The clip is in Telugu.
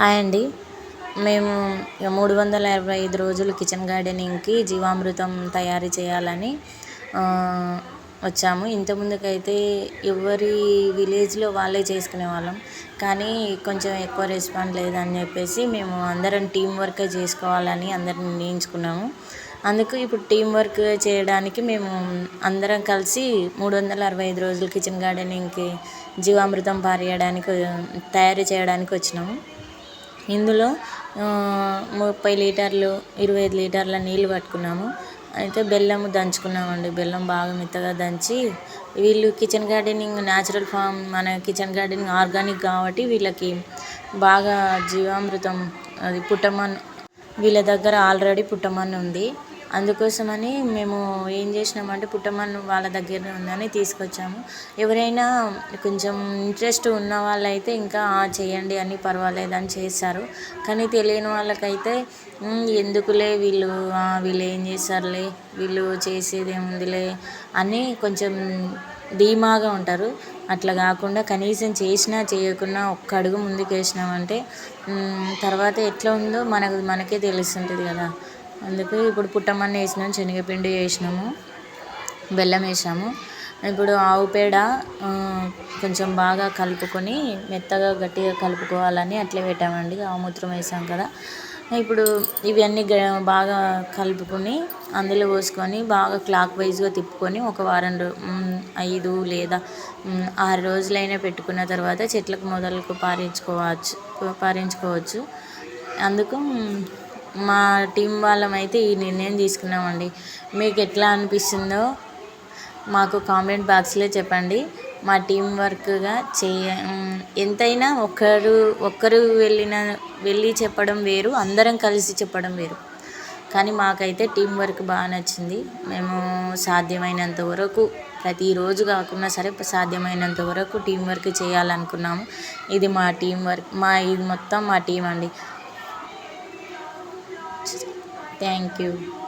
హాయ్ అండి. మేము మూడు వందల అరవై ఐదు రోజులు కిచెన్ గార్డెనింగ్కి జీవామృతం తయారు చేయాలని వచ్చాము. ఇంతకుముందుకైతే ఎవరి విలేజ్లో వాళ్ళే చేసుకునే వాళ్ళం. కానీ కొంచెం ఎక్కువ రెస్పాండ్ లేదని చెప్పేసి మేము అందరం టీం వర్క్ చేసుకోవాలని అందరం నిర్ణయించుకున్నాము. అందుకు ఇప్పుడు టీం వర్క్ చేయడానికి మేము అందరం కలిసి మూడు వందల అరవై ఐదు రోజులు కిచెన్ గార్డెనింగ్కి జీవామృతం పారేయడానికి తయారు చేయడానికి వచ్చినాము. ఇందులో ముప్పై లీటర్లు ఇరవై ఐదు లీటర్ల నీళ్ళు పట్టుకున్నాము. అయితే బెల్లం దంచుకున్నామండి. బెల్లం బాగా మెత్తగా దంచి వీళ్ళు కిచెన్ గార్డెనింగ్ న్యాచురల్ ఫామ్ మన కిచెన్ గార్డెనింగ్ ఆర్గానిక్ కాబట్టి వీళ్ళకి బాగా జీవామృతం అది పుట్టమన్ వీళ్ళ దగ్గర ఆల్రెడీ పుట్టమన్ ఉంది అందుకోసమని మేము ఏం చేసినామంటే పుట్టమన్ను వాళ్ళ దగ్గర ఉందని తీసుకొచ్చాము. ఎవరైనా కొంచెం ఇంట్రెస్ట్ ఉన్న వాళ్ళైతే ఇంకా చేయండి అని పర్వాలేదు అని చేస్తారు కానీ తెలియని వాళ్ళకైతే ఎందుకులే వీళ్ళు వీళ్ళు ఏం చేస్తారులే వీళ్ళు చేసేది ఏముందిలే అని కొంచెం ధీమాగా ఉంటారు. అట్లా కాకుండా కనీసం చేసినా చేయకున్నా ఒక్క అడుగు ముందుకు వేసినామంటే తర్వాత ఎట్లా ఉందో మనకు మనకే తెలుస్తుంటుంది కదా. అందుకు ఇప్పుడు పుట్టమన్ను వేసినాము శనగపిండి వేసినాము బెల్లం వేసాము ఇప్పుడు ఆవు పేడ కొంచెం బాగా కలుపుకొని మెత్తగా గట్టిగా కలుపుకోవాలని అట్లే పెట్టామండి. ఆవు మూత్రం వేసాం కదా. ఇప్పుడు ఇవన్నీ బాగా కలుపుకొని అందులో పోసుకొని బాగా క్లాక్ వైజ్గా తిప్పుకొని ఒక వారం ఐదు లేదా ఆరు రోజులైనా పెట్టుకున్న తర్వాత చెట్లకు మొదలకు పారించుకోవచ్చు పారించుకోవచ్చు అందుకు మా టీం వాళ్ళమైతే ఈ నిర్ణయం తీసుకున్నామండి. మీకు ఎట్లా అనిపిస్తుందో మాకు కామెంట్ బాక్స్లో చెప్పండి. మా టీం వర్క్గా చేయ ఎంతైనా ఒకరు ఒక్కరు వెళ్ళిన వెళ్ళి చెప్పడం వేరు అందరం కలిసి చెప్పడం వేరు. కానీ మాకైతే టీం వర్క్ బాగా నచ్చింది. మేము సాధ్యమైనంత వరకు ప్రతిరోజు కాకుండా సరే సాధ్యమైనంత వరకు టీం వర్క్ చేయాలనుకున్నాము. ఇది మా టీం వర్క్ మా ఇది మొత్తం మా టీం అండి. Thank you.